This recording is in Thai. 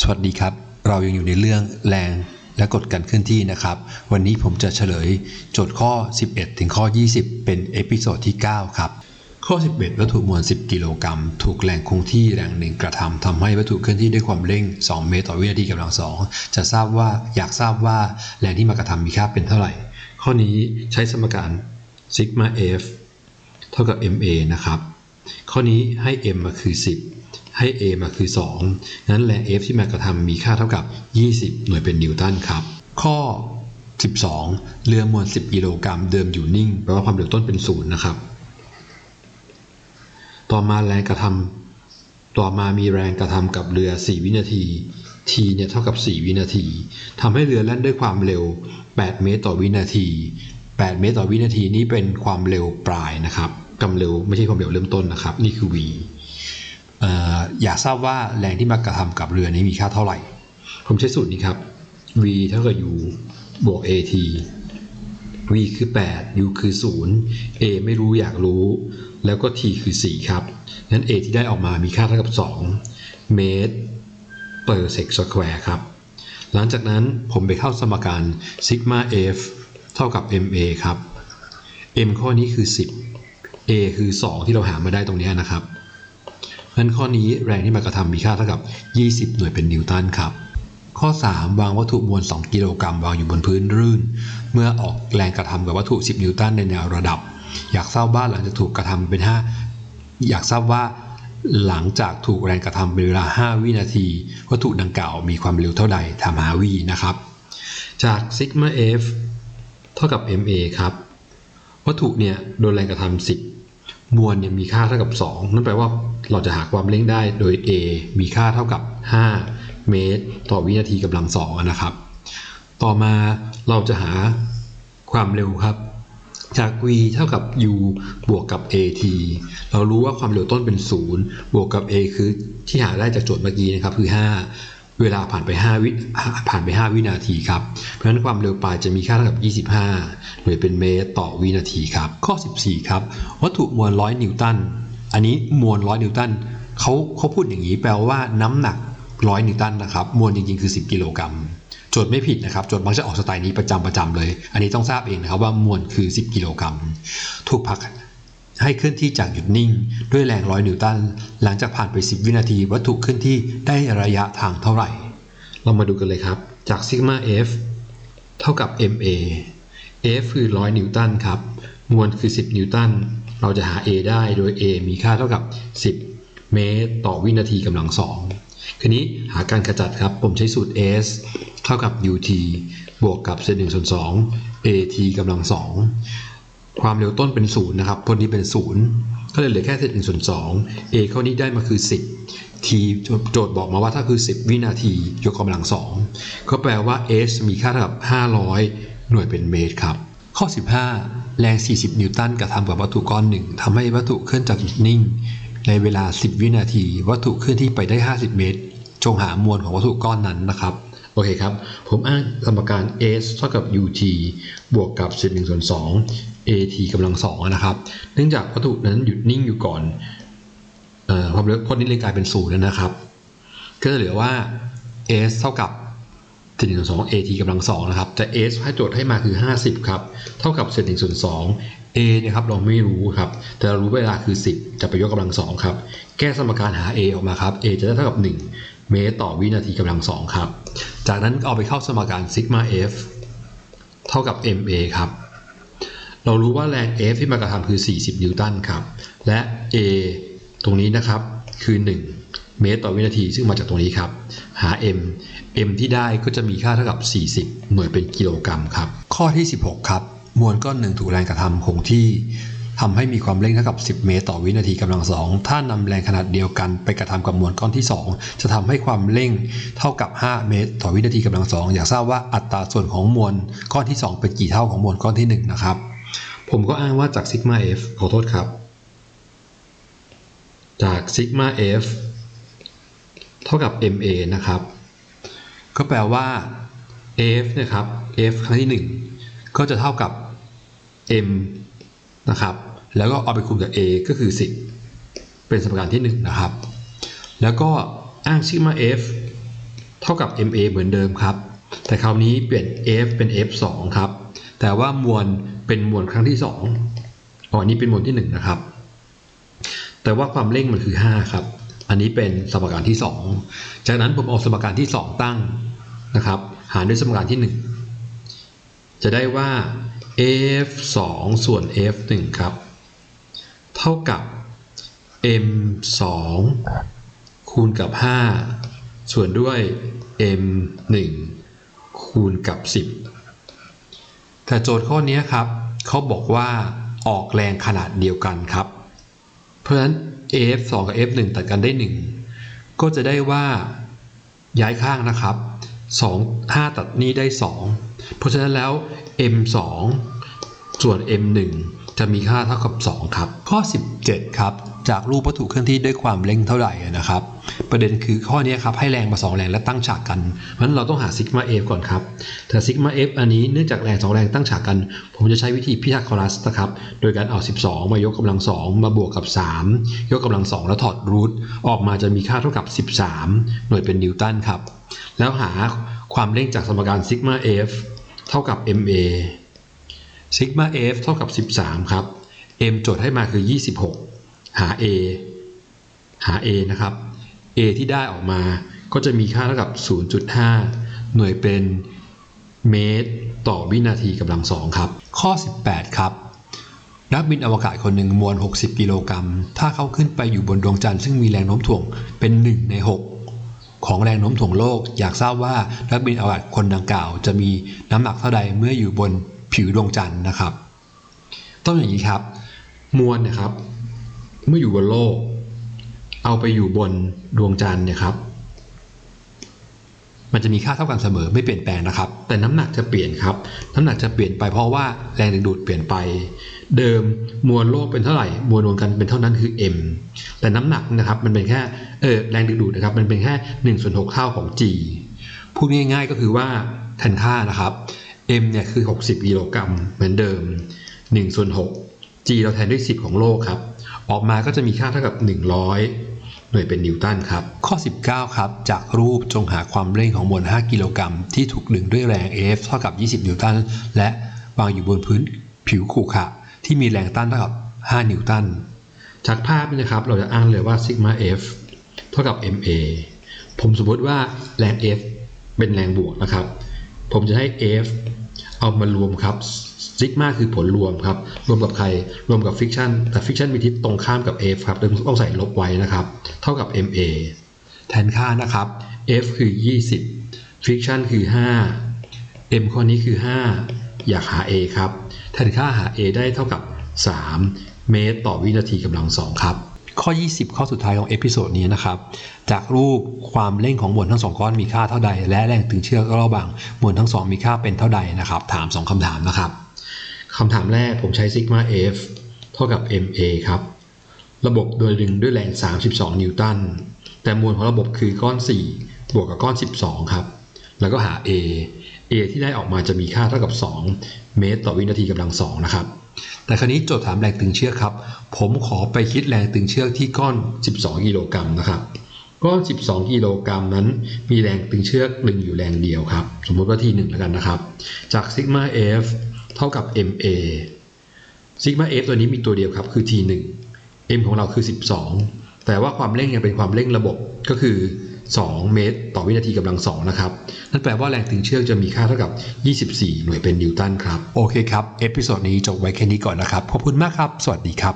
สวัสดีครับ เรายังอยู่ในเรื่องแรงและกฎการเคลื่อนที่นะครับ วันนี้ผมจะเฉลยโจทย์ข้อ 11 ถึงข้อ 20 เป็นเอพิโซดที่ 9 ครับ ข้อ 11 วัตถุมวล 10 กิโลกรัม ถูกแรงคงที่แรงหนึ่งกระทำทำให้วัตถุเคลื่อนที่ด้วยความเร่ง 2 เมตรต่อวินาทีกำลังสองจะทราบว่าอยากทราบว่าแรงที่มากระทำมีค่าเป็นเท่าไหร่ ข้อนี้ใช้สมการซิกมา f เท่ากับ ma นะครับ ข้อนี้ให้ m มาคือ 10 ให้ a มาคือ2งั้นแรง F ที่มากระทำมีค่าเท่ากับ 20 หน่วยเป็นนิวตันครับ ข้อ 12 เรือมวล 10 กิโลกรัมเดิมอยู่นิ่งแปลว่าความเร็วต้นเป็นศูนย์นะครับ ต่อมาแรงกระทำต่อมามีแรงกระทำกับเรือ 4 วินาที t เนี่ยเท่ากับ 4 วินาทีทำให้เรือแล่นด้วยความเร็ว 8 เมตรต่อวินาที 8 เมตรต่อวินาทีนี้เป็นความเร็วปลายนะครับกำเร็วไม่ใช่ความเร็วเริ่มต้นนะครับ นี่คือ v อยากทราบว่าแรงที่มากระทำกับเรือนี้มีค่าเท่าไหร่ ผมใช้สูตรนี้ครับ v เท่ากับ u บวก at v คือ 8 u คือ 0 a ไม่รู้อยากรู้ แล้วก็ t คือ 4 ครับงั้น a ที่ได้ออกมามีค่าเท่ากับ 2 เมตร per sec square ครับ หลังจากนั้นผมไปเข้าสมการ sigma f เท่ากับ ma ครับ m ข้อนี้คือ 10 a คือ 2 ที่เราหามาได้ตรงนี้นะครับ งั้นข้อนี้แรงที่มากระทำมีค่าเท่ากับ 20 หน่วยเป็นนิวตันครับ ข้อ 3 วางวัตถุมวล 2 กิโลกรัมวางอยู่บนพื้นรื่น เมื่อออกแรงกระทำกับวัตถุ 10 นิวตันในแนวระดับ อยากทราบว่าหลังจากถูกกระทำเป็น 5 อยากทราบว่าหลังจากถูกแรงกระทำเป็นเวลา 5 วินาที วัตถุดังกล่าวมีความเร็วเท่าใดทำหา v นะครับ จาก sigma f เท่ากับ ma ครับ วัตถุเนี่ยโดนแรงกระทำ10 มวลเนี่ยมีค่าเท่ากับ 2 นั่นแปลว่าเราจะหาความเร่งได้โดย a มีค่าเท่ากับ 5 เมตร ต่อวินาทีกำลังสองนะครับ ต่อมาเราจะหาความเร็วครับ จาก v เท่ากับ u บวกกับ at เรารู้ว่าความเร็วต้นเป็น 0 บวกกับ a คือที่หาได้จากโจทย์เมื่อกี้นะครับคือ 5 เวลาผ่านไป5วิผ่านไป 5 วินาทีครับ เพราะฉะนั้นความเร็วปลายจะมีค่าเท่ากับ 25 หน่วยเป็นเมตรต่อวินาทีครับ ข้อ 14 ครับ วัตถุมวล 100 นิวตัน อันนี้มวล 100 นิวตันเขาเขาพูดอย่างนี้แปลว่าน้ำหนัก 100 นิวตันนะครับ มวลจริงๆ คือ 10 กิโลกรัม โจทย์ไม่ผิดนะครับ โจทย์มักจะออกสไตล์นี้ประจำประจำเลย อันนี้ต้องทราบเองนะครับว่ามวลคือ 10 กิโลกรัม ถูกผลัก ให้เคลื่อนที่จากหยุดนิ่ง ด้วยแรง100นิวตัน หลังจากผ่านไป 10 วินาทีวัตถุเคลื่อนที่ได้ระยะทางเท่าไหร่ เรามาดูกันเลยครับ จาก sigma f เท่ากับ ma f คือ100 นิวตันครับ มวลคือ 10 นิวตัน เราจะหา a ได้โดย a มีค่าเท่ากับ 10 เมตร ต่อวินาทีกำลังสองคืนนี้หาการขจัดครับ ผมใช้สูตร s เท่ากับ ut บวกกับเศษ1ส่วน2 at กำลังสอง ความเร็วต้นเป็น0นะครับพวกนี้เป็น0ก็เลยเหลือแค่เศษ1ส่วน2 a ข้อนี้ได้มาคือ 10 t โจทย์บอกมาว่าถ้าคือ 10 วินาทียกกำลังสองก็แปลว่า s มีค่าเท่ากับ 500 หน่วยเป็นเมตรครับ ข้อ 15 แรง 40 นิวตันกระทำกับวัตถุก้อนหนึ่งทำให้วัตถุเคลื่อนจากหยุดนิ่ง ในเวลา 10 วินาที วัตถุเคลื่อนที่ไปได้ 50 เมตร จงหามวลของวัตถุก้อนนั้นนะครับ โอเคครับ ผมอ้างสมการ s เท่ากับ ut บวกกับ10 1ส่วน2 at กำลังสองนะครับ เนื่องจากวัตถุนั้นหยุดนิ่งอยู่ก่อนเอ่อความเร็วพจน์นี้เลยกลายเป็นศูนย์แล้วนะครับ ก็จะเหลือว่า s เท่ากับเศษหนึ่งส่วนสอง at กำลังสองนะครับ แต่ s ให้โจทย์ให้มาคือ 50 ครับ เท่ากับเศษหนึ่งส่วนสอง a นี่ยครับเราไม่รู้ครับ แต่เรารู้เวลาคือ 10 จะไปยกกำลังสองครับ แก้สมการหา a ออกมาครับ a จะได้เท่ากับ 1 เมตรต่อวินาทีกำลังสองครับ จากนั้นเอาไปเข้าสมการ sigma f เท่ากับ ma ครับ เรารู้ว่าแรง F ที่มากระทำคือ 40 นิวตันครับ และ A ตรงนี้นะครับคือ 1 เมตรต่อวินาที ซึ่งมาจากตรงนี้ครับ หา M M ที่ได้ก็จะมีค่าเท่ากับ 40 หน่วยเป็นกิโลกรัมครับ ข้อที่ 16 ครับ มวลก้อนหนึ่งถูกแรงกระทำคงที่ ทำให้มีความเร่งเท่ากับ 10 เมตรต่อวินาทีกำลังสอง ถ้านำแรงขนาดเดียวกันไปกระทำกับมวลก้อนที่ 2 จะทำให้ความเร่งเท่ากับ 5 เมตร ต่อวินาทีกำลังสอง อยากทราบว่าอัตราส่วนของมวลก้อนที่ 2 เป็นกี่เท่าของมวลก้อนที่ 1 นะครับ ผมก็อ้างว่าจาก sigma f ขอโทษครับ จาก sigma f เท่ากับ ma นะครับ ก็แปลว่า f นะครับ f ครั้งที่ 1 ก็จะเท่ากับ m นะครับ แล้วก็เอาไปคูณกับ a ก็คือ 10 เป็นสมการที่ 1 นะครับ แล้วก็อ้าง sigma f เท่ากับ ma เหมือนเดิมครับ แต่คราวนี้เปลี่ยน f เป็น f 2ครับ แต่ว่ามวลเป็นมวลครั้งที่2อ๋ออันนี้เป็นมวลที่ 1 นะครับ แต่ว่าความเร่งมันคือ 5 ครับ อันนี้เป็นสมการที่ 2 จากนั้นผมเอาสมการที่ 2 ตั้งนะครับ หารด้วยสมการที่ 1 จะได้ว่า f 2ส่วน f 1ครับ เท่ากับ m 2คูณกับ 5 ส่วนด้วย m 1คูณกับ 10 แต่โจทย์ข้อนี้ครับ เขาบอกว่าออกแรงขนาดเดียวกันครับ เพราะฉะนั้น f 2กับ f 1ตัดกันได้ 1 ก็จะได้ว่าย้ายข้างนะครับ 2 5 ตัดนี้ได้ 2 เพราะฉะนั้นแล้ว m 2ส่วน m 1จะมีค่าเท่ากับ 2 ครับ ข้อ 17 ครับ จากรูปวัตถุเคลื่อนที่ด้วยความเร่งเท่าไหร่นะครับ ประเด็นคือข้อนี้ครับให้แรงมา 2 แรงและตั้งฉากกันเพราะฉะนั้นเราต้องหาซิกมา f ก่อนครับ แต่ซิกมา f อันนี้เนื่องจากแรง 2 แรงตั้งฉากกัน ผมจะใช้วิธีพิทาโกรัสนะครับ โดยการเอา 12 มายกกำลัง 2 มาบวกกับ 3 ยกกำลัง 2 แล้วถอดรูทออกมาจะมีค่าเท่ากับ 13 หน่วยเป็นนิวตันครับ แล้วหาความเร่งจากสมการซิกมา f เท่ากับ ma ซิกมา f เท่ากับ 13 ครับ m โจทย์ให้มาคือ 26 หา a หา a นะครับ a ที่ได้ออกมาก็จะมีค่าเท่ากับ 0.5 หน่วยเป็นเมตรต่อวินาทีกำลังสองครับ ข้อ 18 ครับ นักบินอวกาศคนหนึ่งมวล 60 กิโลกรัม ถ้าเขาขึ้นไปอยู่บนดวงจันทร์ซึ่งมีแรงโน้มถ่วงเป็น 1 ใน 6 ของแรงโน้มถ่วงโลก อยากทราบว่านักบินอวกาศคนดังกล่าว จะมีน้ำหนักเท่าใดเมื่ออยู่บนผิวดวงจันทร์นะครับ ต้องอย่างนี้ครับ มวลนะครับ เมื่ออยู่บนโลก เอาไปอยู่บนดวงจันทร์เนี่ยครับ มันจะมีค่าเท่ากันเสมอไม่เปลี่ยนแปลงนะครับ แต่น้ำหนักจะเปลี่ยนครับ น้ำหนักจะเปลี่ยนไปเพราะว่าแรงดึงดูดเปลี่ยนไป เดิมมวลโลกเป็นเท่าไหร่ มวลรวมกันเป็นเท่านั้นคือ m แต่น้ำหนักนะครับมันเป็นแค่เออแรงดึงดูดนะครับมันเป็นแค่1ส่วน6เท่าของ g พูดง่าย ๆก็คือว่าแทนค่านะครับ m เนี่ยคือ 60กิโลกรัมเหมือนเดิม1ส่วน6 g เราแทนด้วย 10 ของโลกครับออกมาก็จะมีค่าเท่ากับ 100 น่วยเป็นนิวตันครับ ข้อ 19 ครับ จากรูปจงหาความเร่งของมวล 5 กิโลกรัมที่ถูกดึงด้วยแรง F เท่ากับ 20 นิวตัน และวางอยู่บนพื้นผิวขรุขระที่มีแรงต้านเท่ากับ 5 นิวตัน จากภาพนี้นะครับ เราจะอ้างเลยว่าซิกมา F เท่ากับ ma ผมสมมติว่าแรง F เป็นแรงบวกนะครับ ผมจะให้ F เอามารวมครับ ซิกมาคือผลรวมครับ รวมกับใคร รวมกับฟิกชันแต่ฟิกชันมีทิศตรงข้ามกับ F ครับต้องใส่ลบไว้นะครับ เท่ากับ ma แทนค่านะครับ F คือ 20 ฟิกชันคือ 5 m ข้อนี้คือ 5 อยากหา a ครับ แทนค่าหา a ได้เท่ากับ 3 เมตรต่อวินาทีกำลังสองครับข้อ 20 ข้อสุดท้ายของเอพิโซดนี้นะครับ จากรูปความเร่งของมวลทั้งสองก้อนมีค่าเท่าใด และแรงตึงเชือกระหว่างมวลทั้งสองมีค่าเป็นเท่าใดนะครับ ถาม 2คำถามนะครับ คำถามแรกผมใช้ซิกมา f เท่ากับ ma ครับ ระบบโดยดึงด้วยแรง 32 นิวตัน แต่มวลของระบบคือก้อน 4 บวกกับก้อน 12 ครับ แล้วก็หา a a ที่ได้ออกมาจะมีค่าเท่ากับ 2 เมตรต่อวินาทีกำลังสองนะครับ แต่คราวนี้โจทย์ถามแรงตึงเชือกครับ ผมขอไปคิดแรงตึงเชือกที่ก้อน 12 กิโลกรัมนะครับ ก้อน 12 กิโลกรัมนั้น มีแรงตึงเชือกดึงอยู่แรงเดียวครับ สมมติว่าทีหนึ่งแล้วกันนะครับ จากซิกมา f เท่ากับ ma ซิกมา f ตัวนี้มีตัวเดียวครับ คือ t1 m ของเราคือ 12 แต่ว่าความเร่งยังเป็นความเร่งระบบก็คือ 2 เมตร ต่อวินาทีกำลังสองนะครับ นั่นแปลว่าแรงตึงเชือกจะมีค่าเท่ากับ 24 หน่วยเป็นนิวตันครับ โอเคครับ เอพิโซดนี้จบไว้แค่นี้ก่อนนะครับ ขอบคุณมากครับ สวัสดีครับ